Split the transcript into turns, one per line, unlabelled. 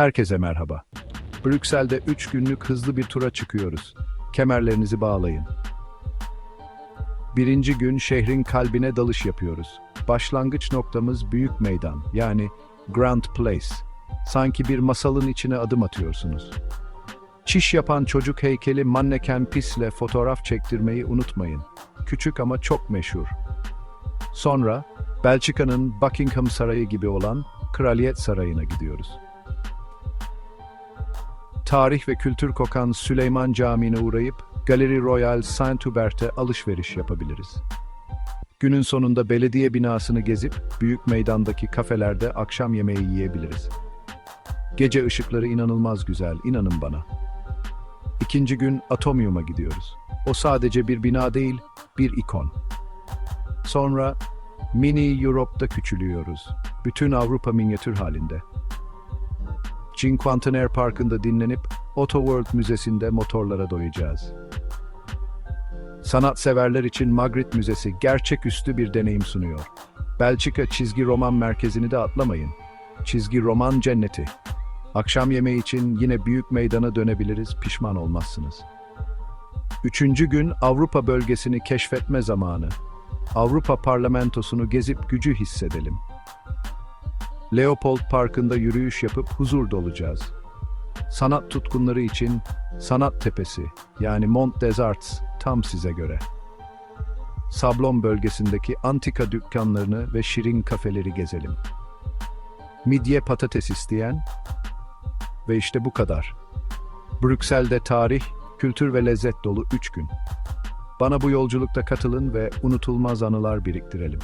Herkese merhaba. Brüksel'de 3 günlük hızlı bir tura çıkıyoruz. Kemerlerinizi bağlayın. Birinci gün şehrin kalbine dalış yapıyoruz. Başlangıç noktamız büyük meydan, yani Grand Place. Sanki bir masalın içine adım atıyorsunuz. Çiş yapan çocuk heykeli Manneken Pis'le fotoğraf çektirmeyi unutmayın. Küçük ama çok meşhur. Sonra Belçika'nın Buckingham Sarayı gibi olan Kraliyet Sarayı'na gidiyoruz. Tarih ve kültür kokan Süleyman Camii'ne uğrayıp Galeri Royal Saint-Hubert'e alışveriş yapabiliriz. Günün sonunda belediye binasını gezip büyük meydandaki kafelerde akşam yemeği yiyebiliriz. Gece ışıkları inanılmaz güzel, inanın bana. İkinci gün Atomium'a gidiyoruz. O sadece bir bina değil, bir ikon. Sonra Mini Europe'da küçülüyoruz. Bütün Avrupa minyatür halinde. Cinquantenaire Parkı'nda dinlenip Auto World Müzesi'nde motorlara doyacağız. Sanatseverler için Magritte Müzesi gerçeküstü bir deneyim sunuyor. Belçika Çizgi Roman Merkezi'ni de atlamayın. Çizgi Roman Cenneti. Akşam yemeği için yine büyük meydana dönebiliriz, pişman olmazsınız. Üçüncü gün Avrupa bölgesini keşfetme zamanı. Avrupa Parlamentosu'nu gezip gücü hissedelim. Leopold Parkı'nda yürüyüş yapıp huzur dolacağız. Sanat tutkunları için Sanat Tepesi yani Mont des Arts tam size göre. Sablon bölgesindeki antika dükkanlarını ve şirin kafeleri gezelim. Midye patates isteyen ve işte bu kadar. Brüksel'de tarih, kültür ve lezzet dolu 3 gün. Bana bu yolculukta katılın ve unutulmaz anılar biriktirelim.